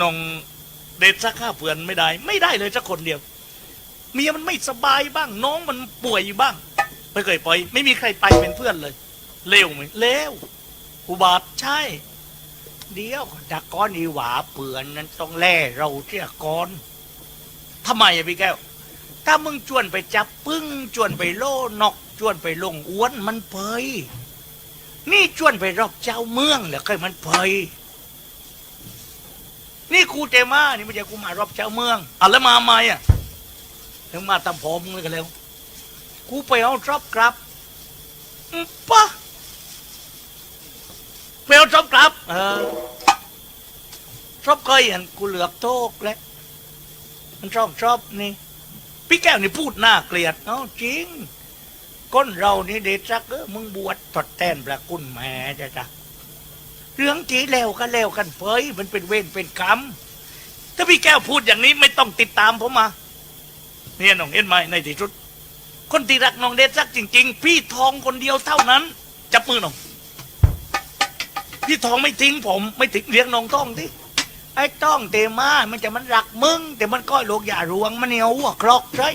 น้องเดชซักข้าเพื่อนไม่ได้ ไม่ได้เลยสักคนเดียว เมียมันไม่สบายบ้าง น้องมันป่วยอยู่บ้างไม่เคยไปไม่มีใครไปเป็นเพื่อนเลย เลวไหมเลวอุบาทใช่ เดี๋ยวตะก้อนอีหวาเปื่อนนั้นต้องแล่เราเที่ยก่อนทำไมอะพี่แก้ว ถ้ามึงจวนไปจับปึ้งจวนไปโล่นอกจวนไปลงอ้วนมันเพยนี่จวนไปรอบเจ้าเมืองแล้วค่อยมันเพย นี่ครูเตมานี่ไม่ใช่กูมารอบเจ้าเมืองอะแล้วมาไหมอะถึงมาตำผมเลยกันแล้วกูไปเอาทรอบกลับอืมปะเปลวชอบกลับ เออชอบเคยเห็นกูเหลือกโตกแล้วมันชอบชอบนี่พี่แก้วนี่พูดหน่าเกลียดเอาจริงก้นเรานี่เด็ดสักเออมึงบวชทดแทนพระคุณแม่จ้ะจ้ะ เรื่องจีแล้วก็แล้วกันเผยมันเป็นเวรเป็นกรรมถ้าพี่แก้วพูดอย่างนี้ไม่ต้องติดตามผมมา เนี่ยน้องเห็นไหมในที่สุด คนที่รักน้องเดชซักจริง ๆ พี่ทองคนเดียวเท่านั้น จับมือน้อง พี่ทองไม่ทิ้งผม ไม่ทิ้งเลี้ยงน้องต้องที่ไอ้ต้องเตมามันจะมันรักมึงแต่มันก้อยโลกอย่ารวงมันเหนียวหัวครอกใช่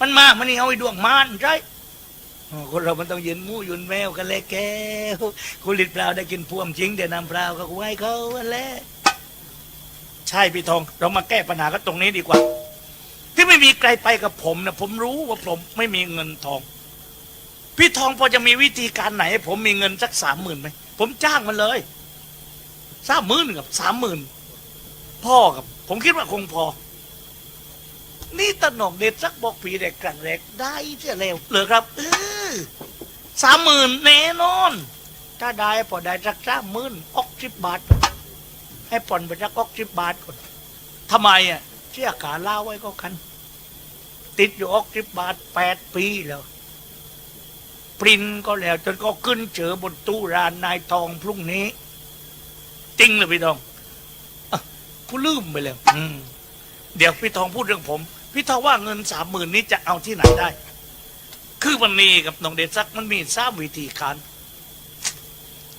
มันมามันเหนียวไอ้ดวงมานใช่ คนเรามันต้องยืนมูยืนแมวกันเลยแก้วคุณลิดเปล่าได้กินพวมจริงเดี๋ยวนำเปล่าก็กูให้เขาแหละใช่พี่ทอง เรามาแก้ปัญหากันตรงนี้ดีกว่า ที่ไม่มีใครไปกับผมนะผมรู้ว่าผมไม่มีเงินทอง พี่ทองพอจะมีวิธีการไหนให้ผมมีเงินสักสามหมื่นไหมผมจ้างมันเลยสามหมื่นกับสามหมื่นพ่อกับ ผมคิดว่าคงพอ ตะหนกเด็ดสักบอกผีเด็กกลางแรกได้เสียแล้วเหรอครับเออสามหมื่นแน่นอน ถ้าได้พอได้สักสามหมื่นออกสิบบาท ให้ผ่อนไปสักออกสิบบาทก่อนทำไมอะเชี่ยขาล่าไว้ก็คัน ติดอยู่ออกสิบบาทแปดปีแล้ว ปรินก็แล้วจนก็ขึ้นเจอบนตู้ร้านนายทองพรุ่งนี้ จริงเลยพี่ทองกูลืมไปแล้วอืมเดี๋ยวพี่ทองพูดเรื่องผม พี่ทว่าเงินสามหมื่นนี้จะเอาที่ไหนได้ คือวันนี้กับน้องเดชซักมันมีสามวิธีการ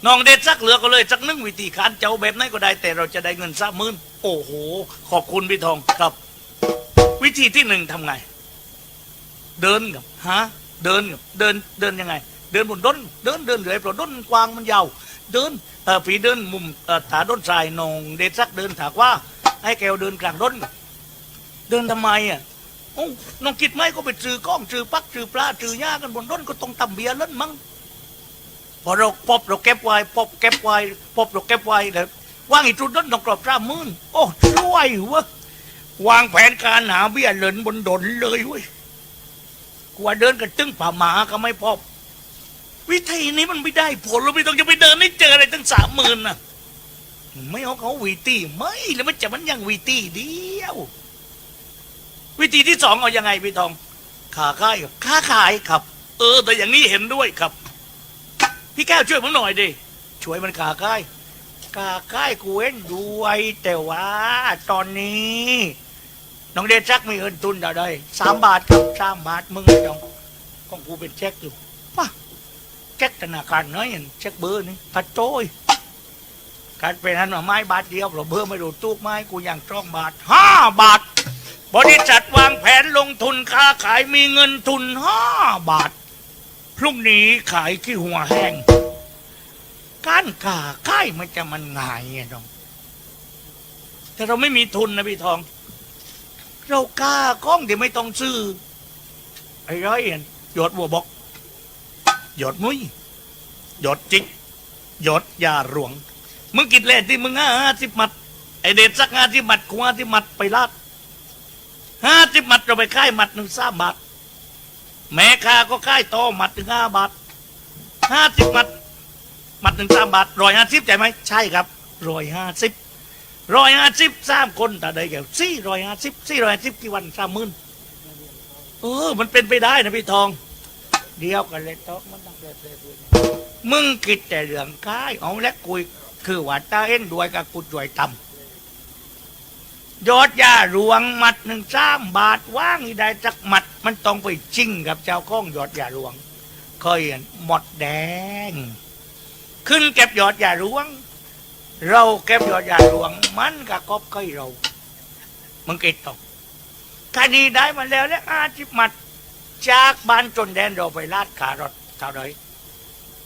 น้องเดชซักเหลือก็เลยสักนึ่งวิธีการเจะเอาแบบไหนก็ได้ แต่เราจะได้เงินสามหมื่นโอ้โห ขอบคุณพี่ทองครับ วิธีที่หนึ่งทำไง เดินกับฮะเดินกับเดินเดินยังไง เดินบนด้นเดินเดินเลยเพราะด้นกวางมันยาวเดินเออผีเดินมุมเออถาด้นทรายนองเดชซักเดินถากว่า ให้แกวเดินกลางด้นกับ เดินทำไมอะโอ้น้องคิดไหมก็ไปซื้อกล้องซื้อปักซื้อปลาซื้อหญ้ากันบนด้นก็ต้องตำเบียร์เล่นมั้งพอเราปบเราเก็บไว้ปบเก็บไว้ปบเราเก็บไว้แล้วว่างอีกจุดด้นต้องกรอบสามหมื่นโอ้ช่วยวะวางแผนการหาเบี้ยเลินบนดนเลยเว้ยกว่าเดินกันตึ้งป่าหมาก็ไม่พบ วิธีนี้มันไม่ได้ผลเราไม่ต้องจะไปเดินให้เจออะไรตั้งสามหมื่นน่ะไม่เอาเขาวีตี้ไม่แล้วมันจะมันยังวีตี้เดียว วิธีที่สองเอายังไงพี่ทองขาขายกับค้าขายครับ เออ แต่อย่างนี้เห็นด้วยครับ พี่แก้วช่วยผมหน่อยดิช่วยมันขาขายกาค่ายกูเห็นด้วย แต่ว่า ตอนนี้น้องเดชซักมีเงินทุนเท่าใดสามบาทครับสามบาทมึงไม่ต้องของกูเป็นเช็คอยู่ป่ะเช็คธนาคารน้อยเห็นเช็คเบอร์นี่พัดโต้ยการเป็นนั้นว่าไม้บาทเดียวเราเบอร์ไม่ดูตู้ไม้กูอย่างจ้องบาทห้าบาท บริษัทวางแผนลงทุนค้าขายมีเงินทุนห้าบาท พรุ่งนี้ขายขี้หัวแห้งการค้าขายมันจะมันง่ายไงน้องแต่เราไม่มีทุนนะพี่ทอง เรากล้าก้องที่ไม่ต้องซื้อ ไอ้ร้อยเอ็นหยดบัวบอกหยดมุ้ยหยดจิกหยดยาหลวง มึงกินแล่ที่มึงห้าสิบมัด ไอเด็ดสักห้าสิบมัดกูห้าสิบมัดไปลาด ห้าสิบมัดเราไปค่ายมัดหนึ่งสามบาทแม่ค้าก็ค่ายโตอมัดหนึ่งห้าบาทห้าสิบมัดมัดหนึ่งสามบาทร้อยห้าสิบใช่ไหมใช่ครับร้อยห้าสิบร้อยห้าสิบสามคนแต่ได้แก่สี่ร้อยห้าสิบสี่ร้อยห้าสิบกี่วันสามหมื่นเออ มันเป็นไปได้นะพี่ทอง เดียวกันเลยต้องมันต้องเดือดเดือดมึงคิดแต่เรื่องกายเอาและกุยคือว่าตาเอ็นด้วยกับกูด้วยต่ำ ยอดยาหลวงหมัดหนึ่งสามบาทว่างอีได้จักหมัดมันต้องไปชิงกับเจ้าข้องยอดยาหลวงเคยเห็นหมดแดง ขึ้นเก็บยอดยาหลวง เราเก็บยอดยาหลวง มันก็กอบก้อยเรามึงกิดตกคดีได้มาแล้วแล้วอาจิบมัด จากบ้านจนแดนเราไปลาดขารถเท่าไร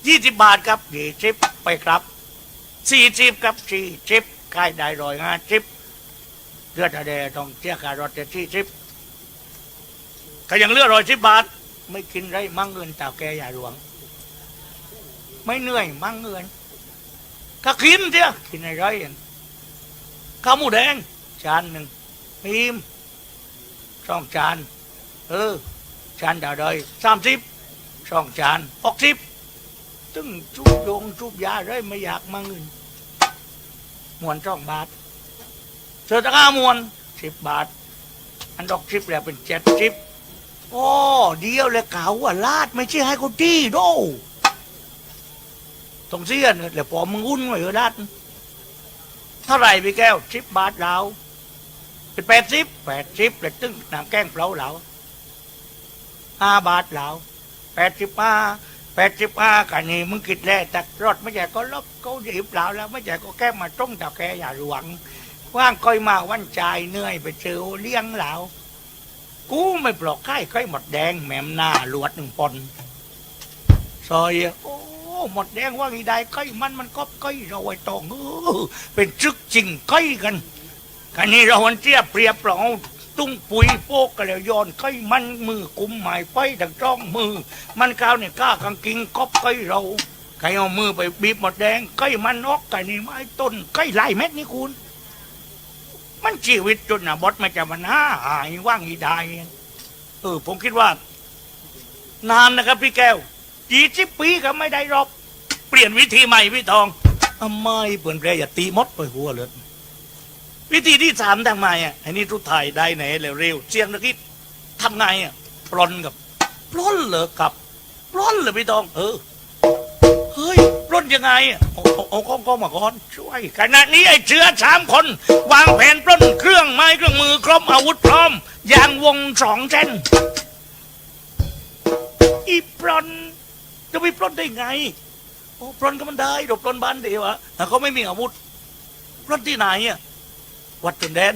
ยี่สิบบาทครับยี่สิบไปครับสี่สิบครับสี่สิบขายได้ร้อยห้าสิบ เลือดอะแดต้องเสียค่ารถแต่สี่สิบก็ยังเลือดร้อยสิบบาท ไม่กินไรมั่งเงินตาแกอย่าหลวง ไม่เหนื่อยมั่งเงินก็กินเถอะกินอะไรอย่างข้าวหมูแดงจานหนึ่งพิมพ์สองจานเออจานดาวดอยสามสิบสองจานหกสิบตึงจุบโยงจุบยาเลยไม่อยากมาเงินมวนสองบาท อตะก้ามวนสิบบาท อันดอกสิบแล้วเป็นเจ็ดสิบโอ้เดียวเลยเก่าอะลาดไม่ใช่ให้เขาดีโดตรงเสียนแล้วพอมึงอุ่นไว้เออลาดเท่าไหร่พี่แก้วสิบบาทแล้วเป็นแปดสิบแปดสิบแล้วตึ้งน้ำแกงเปล่าแล้วห้าบาทแล้วแปดสิบห้าแปดสิบห้ากันนี่มึงคิดแล้วแต่รถไม่ใช่ก็ลบเขาหยิบแล้วแล้ว ไม่ใช่ก็แก้มาต้งแต่แกอย่าหลวง ว่างค่อยมาวันใจายเหนื่อยไปเจอเลี้ยงแล้วกูไม่ปลอกไข่ค่อยหมดแดงแหมมหน้าหลวดหนึ่งปนซอยโอ้หมดแดงว่าอีได้ค่อยมันมันก็ค่อยเราไอ้ตองเออเป็นซึกจริงค่อยกันกันนี้เราวันเจียเปรียบเราตุ้งปุ๋ยโปกกระเลยย้อนไข่มันมือกุมหมายไปดังจ้องมือ มันก้าวเนี่ยกล้ากังกิงกอบไข่เราไข่เอามือไปบีบหมดแดงไข่มันออกไก่นี่ไม้ต้นไข่ไล่เม็ดนี่คุณ มันชีวิตจนนะบดมันจะมันห้าหายว่างอีได้เออผมคิดว่า นานนะครับพี่แก้วยี่สิบปีก็ไม่ได้หรอกเปลี่ยนวิธีใหม่พี่ทองทำไมเปลี่ยนแปลอย่าตีมดไปหัวเลยวิธีที่สามทำไงอะไอ้นี่ทุกไทยได้ไหนเร็วเสียงตะกี้ทำไงอะปล้นกับปล้นเหรอกับปล้นเหรอพี่ตอง เออ ปล้นยังไงออ้โอ้โอ้ก้องก้องมาก่อนช่วยขณะนี้ไอ้เชื้อสามคน วางแผนปล้นเครื่องไม้เครื่องมือครบอาวุธพร้อมอย่างวงสองเส้นอีปล้นจะไปปล้นได้ไงโอ้ปล้นก็มันได้ดอกปล้นบ้านเดียวอะแต่เขาไม่มีอาวุธปล้นที่ไหนอะวัดจนแดน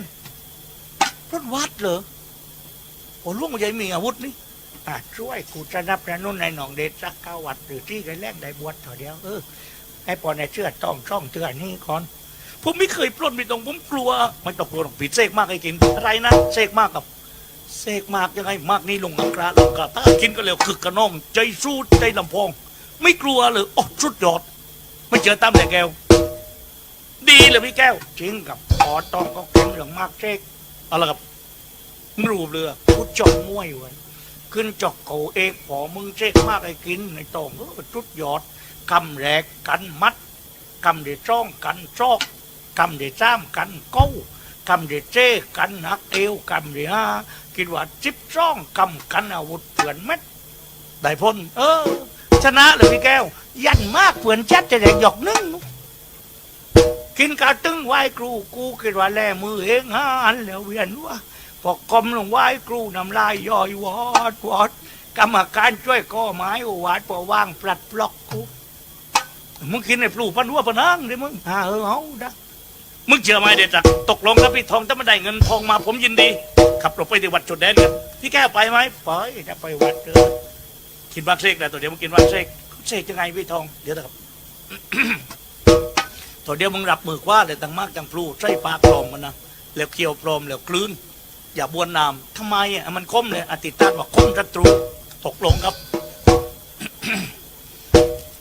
พระวัดเหรอโอ้ลุงใหญ่มีอาวุธนี่ อะช่วยกูจะนับระนุ่นในหนองเดชสักเก้าวัดหรือที่กันแรกได้บวชเถอะเดียวเออให้ปอนในเชื่อต้องช่องเตือนนี่ก่อนผมไม่เคยปล้นไปตรงผมกลัวไม่ต้องกลัวหรอกผิดเสกมากให้กินอะไรนะเสกมากกับเสกมากยังไงมากนี่ลงอังกราลงกราถ้ากินก็เร็วคึกกระน่อง ใจสู้ใจลำพอง ไม่กลัวเลยโอ้สุดยอด ไม่เจอตั้มแต่แก้ว ดีเลยพี่แก้วจริงกับขอตองก็เก่งเรื่องมากเช็คเอะครับมึงรูปเรือกูจอกมวยวัน ขึ้นจอกเขาเอกพอมึงเช็คมากไอ้กินในตองเออจุดยอดกำแรกกันมัดกำเดจ้องกันซอกกำเดจ้ามกันเก้ากำเดเจ้กันหักเอวกำเดห้าคิดว่าจิบจ้องกำกันอาวุธเปื่อนเม็ดได้พ้นเออ ชนะเลยพี่แก้ว ยันมากเปื่อนชัดจะแดกหยอกนึงกินกาตึงไหวครูกูคิดว่าแลมือเองฮะอันแล้วเวียนวะ พอกลมลงไหว้ครูน้ำลายย่อยวอดวอดกรรมการช่วยก้อไม้โอวาดพอว่างปลัดปลอกกูมึงกินไอ้ปลูกพันวัวพนังดิมึงอ่าเออเอาดะมึงเชื่อไหมเด็ดจักตกลงครับพี่ทองถ้าม่ได้เงินทองมาผมยินดี ขับรถไปที่วัดจุดแดนกันพี่แก้วไปไหมไปจะไปวัดเออกินบ้าเสกแต่ตัวเดียวมึงกินบ้าเสกเสกยังไงพี่ทองเดี๋ยวนะครับตัวเดียวมึงรับมือคว้าเลยตั้งมากตั้งพลูใส่ปากปลอมมันนะแล้วเคี่ยวปลอมแล้วกลืน อย่าบวนนามทำไมอะมันคมเลยอติตาบอกคมศัตรูตกลงครับ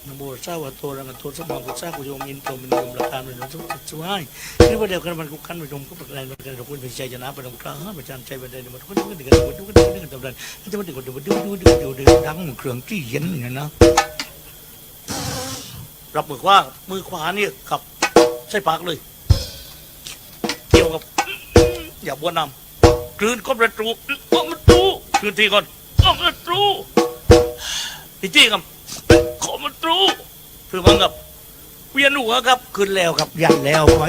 นโมเจ้าวัตโตรังโตสมังกุศลกุโยมินโตมินโยมละการมินโยมสุขสุขายนี่ประเดี๋ยวกันมันกุขันไปชมก็ประกันประกันทุกคนเป็นใจชนะประดมกลางประจานใจประเดี๋ยวมันทุกคนทุกันทุกันทุกันทุกันทุกันทุกันจะมาถึงคนเดียวดูดูดูดูดูดังเครื่องที่เย็นเนี่ยนะรับมือว่ามือขวาเนี่ยครับใช่ปากเลย เกี่ยวกับอย่าบวนนำ กลืนก้มประตูก้มประตูคืนทีก่อนก้มประตูอีกทีครับก้มประตูคือมันกับเวียนหัวครับ ขึ้นแล้วครับยันแล้วไว้